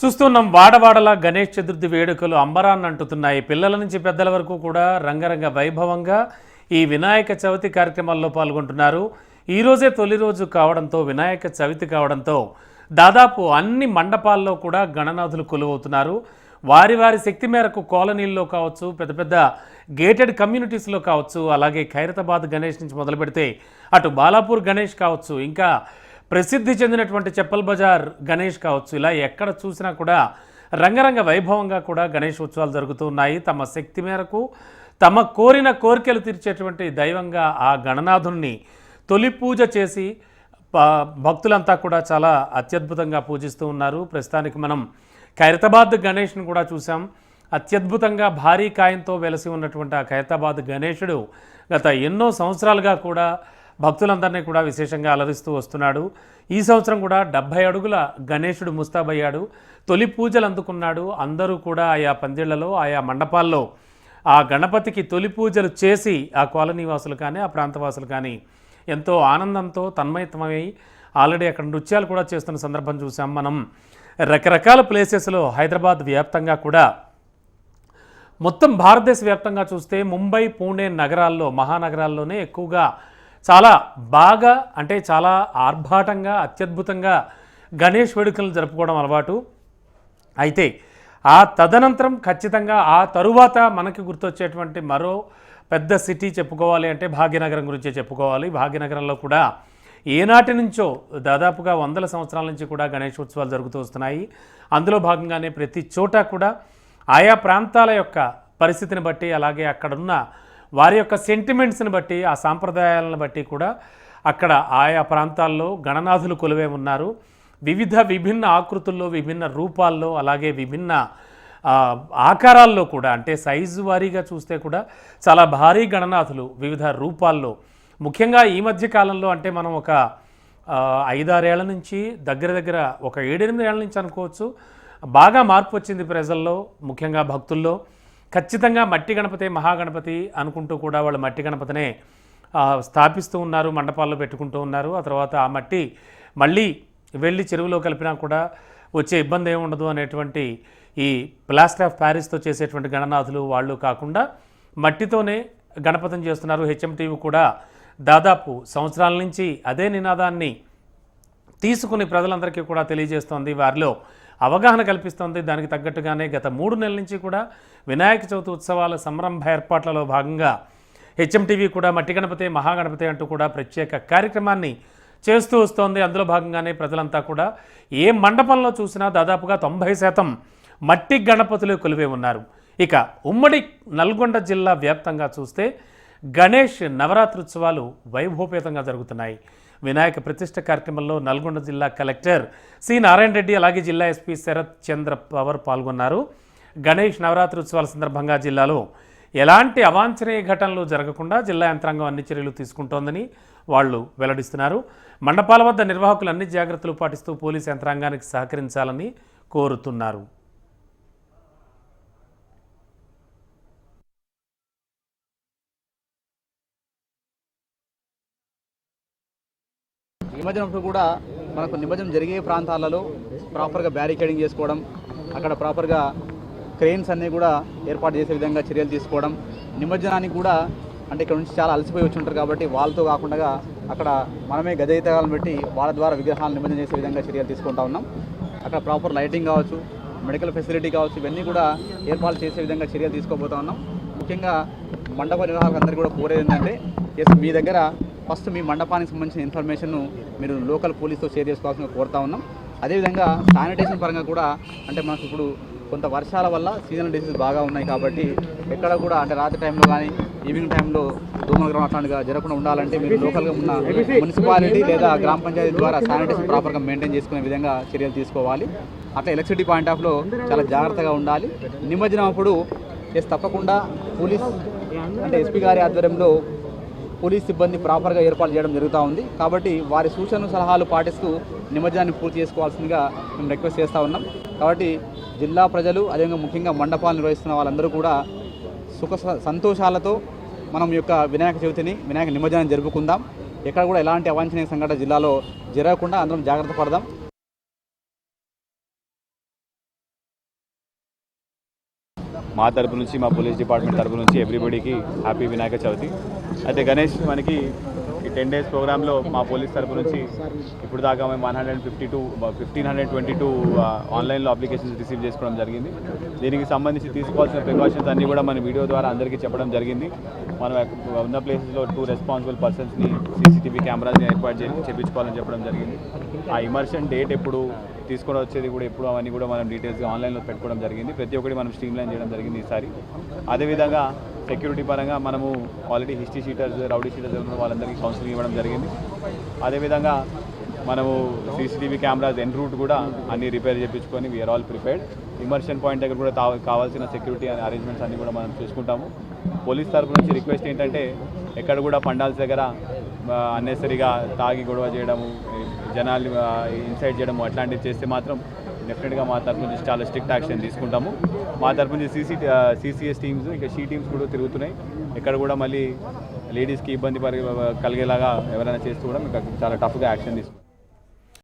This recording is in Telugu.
చూస్తున్నాం వాడవాడలా గణేష్ చతుర్థి వేడుకలు అంబరాన్ని అంటుతున్నాయి. పిల్లల నుంచి పెద్దల వరకు కూడా రంగరంగ వైభవంగా ఈ వినాయక చవితి కార్యక్రమాల్లో పాల్గొంటున్నారు. ఈ రోజే తొలి రోజు కావడంతో వినాయక చవితి కావడంతో దాదాపు అన్ని మండపాల్లో కూడా గణనాథులు కొలువవుతున్నారు. వారి వారి శక్తి మేరకు కాలనీల్లో కావచ్చు పెద్ద పెద్ద గేటెడ్ కమ్యూనిటీస్లో కావచ్చు అలాగే ఖైరతాబాద్ గణేష్ నుంచి మొదలు పెడితే అటు బాలాపూర్ గణేష్ కావచ్చు ఇంకా ప్రసిద్ధి చెందినటువంటి చెప్పల్ బజార్ గణేష్ కావచ్చు ఇలా ఎక్కడ చూసినా కూడా రంగరంగ వైభవంగా కూడా గణేష్ ఉత్సవాలు జరుగుతూ ఉన్నాయి. తమ శక్తి మేరకు తమ కోరిన కోరికలు తీర్చేటువంటి దైవంగా ఆ గణనాథుణ్ణి తొలి పూజ చేసి భక్తులంతా కూడా చాలా అత్యద్భుతంగా పూజిస్తూ ఉన్నారు. ప్రస్తుతానికి మనం ఖైరతాబాద్ గణేష్ను కూడా చూసాం అత్యద్భుతంగా భారీ కాయంతో వెలసి ఉన్నటువంటి ఆ ఖైరతాబాద్ గణేషుడు గత ఎన్నో సంవత్సరాలుగా కూడా భక్తులందరినీ కూడా విశేషంగా అలరిస్తూ వస్తున్నాడు. ఈ సంవత్సరం కూడా డెబ్భై అడుగుల గణేశుడు ముస్తాబయ్యాడు. తొలి పూజలు అందుకున్నాడు. అందరూ కూడా ఆయా పందిళ్ళలో ఆయా మండపాల్లో ఆ గణపతికి తొలి పూజలు చేసి ఆ కాలనీ వాసులు కానీ ఆ ప్రాంతవాసులు కానీ ఎంతో ఆనందంతో తన్మయత్వమై ఆల్రెడీ అక్కడ నృత్యాలు కూడా చేస్తున్న సందర్భం చూసాం మనం. రకరకాల ప్లేసెస్లో హైదరాబాద్ వ్యాప్తంగా కూడా మొత్తం భారతదేశ వ్యాప్తంగా చూస్తే ముంబై పూణే నగరాల్లో మహానగరాల్లోనే ఎక్కువగా చాలా బాగా అంటే చాలా ఆర్భాటంగా అత్యద్భుతంగా గణేష్ వేడుకలు జరుపుకోవడం అలవాటు. అయితే ఆ తదనంతరం ఖచ్చితంగా ఆ తరువాత మనకి గుర్తొచ్చేటువంటి మరో పెద్ద సిటీ చెప్పుకోవాలి అంటే భాగ్యనగరం గురించే చెప్పుకోవాలి. భాగ్యనగరంలో కూడా ఏనాటి నుంచో దాదాపుగా వందల సంవత్సరాల నుంచి కూడా గణేష్ ఉత్సవాలు జరుగుతూ వస్తున్నాయి. అందులో భాగంగానే ప్రతి చోట కూడా ఆయా ప్రాంతాల యొక్క పరిస్థితిని బట్టి అలాగే అక్కడున్న వారి యొక్క సెంటిమెంట్స్ని బట్టి ఆ సాంప్రదాయాలను బట్టి కూడా అక్కడ ఆయా ప్రాంతాల్లో గణనాథులు కొలువే ఉన్నారు. వివిధ విభిన్న ఆకృతుల్లో విభిన్న రూపాల్లో అలాగే విభిన్న ఆకారాల్లో కూడా అంటే సైజు వారీగా చూస్తే కూడా చాలా భారీ గణనాథులు వివిధ రూపాల్లో. ముఖ్యంగా ఈ మధ్య కాలంలో అంటే మనం ఒక ఐదారేళ్ళ నుంచి దగ్గర దగ్గర ఒక ఏడెనిమిది ఏళ్ళ నుంచి అనుకోవచ్చు బాగా మార్పు వచ్చింది ప్రజల్లో ముఖ్యంగా భక్తుల్లో. ఖచ్చితంగా మట్టి గణపతి మహాగణపతి అనుకుంటూ కూడా వాళ్ళు మట్టి గణపతినే స్థాపిస్తూ ఉన్నారు మండపాల్లో పెట్టుకుంటూ ఉన్నారు. ఆ తర్వాత ఆ మట్టి మళ్ళీ వెళ్ళి చెరువులో కలిపినా కూడా వచ్చే ఇబ్బంది ఏముండదు అనేటువంటి ఈ ప్లాస్టర్ ఆఫ్ ప్యారిస్తో చేసేటువంటి గణనాథులు వాళ్ళు కాకుండా మట్టితోనే గణపతిని చేస్తున్నారు. హెచ్ఎంటీవీ కూడా దాదాపు సంవత్సరాల నుంచి అదే నినాదాన్ని తీసుకుని ప్రజలందరికీ కూడా తెలియజేస్తోంది. వారిలో అవగాహన కల్పిస్తోంది. దానికి తగ్గట్టుగానే గత మూడు నెలల నుంచి కూడా వినాయక చవితి ఉత్సవాల సంరంభ ఏర్పాట్లలో భాగంగా హెచ్ఎంటీవీ కూడా మట్టి గణపతి మహాగణపతి అంటూ కూడా ప్రత్యేక కార్యక్రమాన్ని చేస్తూ వస్తోంది. అందులో భాగంగానే ప్రజలంతా కూడా ఏ మండపంలో చూసినా దాదాపుగా తొంభై శాతం మట్టి గణపతులు కొలివే ఉన్నారు. ఇక ఉమ్మడి నల్గొండ జిల్లా వ్యాప్తంగా చూస్తే గణేష్ నవరాత్రి ఉత్సవాలు వైభోపేతంగా జరుగుతున్నాయి. వినాయక ప్రతిష్ట కార్యక్రమంలో నల్గొండ జిల్లా కలెక్టర్ సి నారాయణ రెడ్డి అలాగే జిల్లా ఎస్పీ శరత్ చంద్ర పవర్ పాల్గొన్నారు. గణేష్ నవరాత్రి ఉత్సవాల సందర్భంగా జిల్లాలో ఎలాంటి అవాంఛనీయ ఘటనలు జరగకుండా జిల్లా యంత్రాంగం అన్ని చర్యలు తీసుకుంటోందని వాళ్ళు వెల్లడిస్తున్నారు. మండపాల వద్ద నిర్వాహకులు అన్ని జాగ్రత్తలు పాటిస్తూ పోలీస్ యంత్రాంగానికి సహకరించాలని కోరుతున్నారు. నిమజ్జనప్పుడు కూడా మనకు నిమజ్జనం జరిగే ప్రాంతాలలో ప్రాపర్గా బ్యారికేడింగ్ చేసుకోవడం అక్కడ ప్రాపర్గా క్రెయిన్స్ అన్నీ కూడా ఏర్పాటు చేసే విధంగా చర్యలు తీసుకోవడం నిమజ్జనానికి కూడా అంటే ఇక్కడ నుంచి చాలా అలసిపోయి వచ్చి ఉంటారు కాబట్టి వాళ్ళతో కాకుండా అక్కడ మనమే గజయితగాలను పెట్టి వాళ్ళ ద్వారా విగ్రహాలను నిమజ్జనం చేసే విధంగా చర్యలు తీసుకుంటా ఉన్నాం. అక్కడ ప్రాపర్ లైటింగ్ కావచ్చు మెడికల్ ఫెసిలిటీ కావచ్చు ఇవన్నీ కూడా ఏర్పాటు చేసే విధంగా చర్యలు తీసుకోబోతా ఉన్నాం. ముఖ్యంగా మండప నిర్వాహకులు కూడా కోరేది ఏంటంటే ఎస్ మీ దగ్గర ఫస్ట్ మీ మండపానికి సంబంధించిన ఇన్ఫర్మేషన్ను మీరు లోకల్ పోలీస్తో షేర్ చేసుకోవాల్సిన కోరుతా ఉన్నాం. అదేవిధంగా శానిటేషన్ పరంగా కూడా అంటే మనకు ఇప్పుడు కొంత వర్షాల వల్ల సీజనల్ డిసీజ్ బాగా ఉన్నాయి కాబట్టి ఎక్కడ కూడా అంటే రాత్రి టైంలో కానీ ఈవినింగ్ టైంలో దోమగ్రహం అట్లాంటిగా జరగకుండా ఉండాలంటే మీరు లోకల్గా ఉన్న మున్సిపాలిటీ లేదా గ్రామ పంచాయతీ ద్వారా శానిటేషన్ ప్రాపర్గా మెయింటైన్ చేసుకునే విధంగా చర్యలు తీసుకోవాలి. అట్లా ఎలక్ట్రిసిటీ పాయింట్ ఆఫ్లో చాలా జాగ్రత్తగా ఉండాలి. నిమజ్జనం అప్పుడు ఎస్ తప్పకుండా పోలీస్ అంటే ఎస్పీ గారి ఆధ్వర్యంలో పోలీస్ సిబ్బంది ప్రాపర్గా ఏర్పాటు చేయడం జరుగుతూ ఉంది. కాబట్టి వారి సూచనలు సలహాలు పాటిస్తూ నిమజ్జనాన్ని పూర్తి చేసుకోవాల్సిందిగా మేము రిక్వెస్ట్ చేస్తూ ఉన్నాం. కాబట్టి జిల్లా ప్రజలు అదేవిధంగా ముఖ్యంగా మండపాలు నిర్వహిస్తున్న వాళ్ళందరూ కూడా సుఖ స- సంతోషాలతో మనం యొక్క వినాయక చవితిని వినాయక నిమజ్జనం జరుపుకుందాం. ఎక్కడ కూడా ఎలాంటి అవాంఛనీయ సంఘటన జిల్లాలో జరగకుండా అందరం జాగ్రత్త పడదాం. మా తరపు నుంచి మా పోలీస్ డిపార్ట్మెంట్ తరపు నుంచి ఎవ్రీబడికి హ్యాపీ వినాయక చవితి. అయితే గణేష్ మనకి టెన్ డేస్ ప్రోగ్రాంలో మా పోలీస్ తరపు నుంచి ఇప్పుడు దాకా మేము one hundred fifty two fifteen hundred twenty two ఆన్లైన్లో అప్లికేషన్స్ రిసీవ్ చేసుకోవడం జరిగింది. దీనికి సంబంధించి తీసుకోవాల్సిన ప్రికాషన్స్ అన్నీ కూడా మన వీడియో ద్వారా అందరికీ చెప్పడం జరిగింది. మనం ఉన్న ప్లేసెస్లో టూ రెస్పాన్సిబుల్ పర్సన్స్ని సీసీటీవీ కెమెరాస్ని ఏర్పాటు చేసి చేయించుకోవాలని చెప్పడం జరిగింది. ఆ ఇమర్షన్ డేట్ ఎప్పుడు తీసుకొని వచ్చేది కూడా ఎప్పుడు అవన్నీ కూడా మనం డీటెయిల్స్గా ఆన్లైన్లో పెట్టుకోవడం జరిగింది. ప్రతి ఒక్కటి మనం స్ట్రీమ్ లైన్ చేయడం జరిగింది ఈసారి. అదేవిధంగా సెక్యూరిటీ పరంగా మనము already history sheeters rowdy sheeters ఉన్న వాళ్ళందరికీ కౌన్సిలింగ్ ఇవ్వడం జరిగింది. అదేవిధంగా మనము సీసీటీవీ కెమెరాస్ ఎన్ రూట్ కూడా అన్ని రిపేర్ చేయించుకొని we're all prepared immersion point దగ్గర కూడా కావాల్సిన సెక్యూరిటీ అరేంజ్మెంట్స్ అన్ని కూడా మనం చూసుకుంటాము. పోలీస్ తరపు నుంచి రిక్వెస్ట్ ఏంటంటే ఎక్కడ కూడా పండాల్స్ దగ్గర అన్నెసరిగా తాగి గొడవ చేయడము జనాలు ఇన్సైడ్ చేయడము అట్లాంటివి చేస్తే మాత్రం డెఫినెట్గా మా తరపు నుంచి చాలా స్ట్రిక్ట్ యాక్షన్ తీసుకుంటాము. మా తరపు నుంచి సీసీ సీసీఎస్ టీమ్స్ ఇంకా షీ టీమ్స్ కూడా తిరుగుతున్నాయి. ఎక్కడ కూడా మళ్ళీ లేడీస్కి ఇబ్బంది పరి కలిగేలాగా ఎవరైనా చేస్తూ కూడా మీకు చాలా టఫ్గా యాక్షన్ తీసుకుంటాం.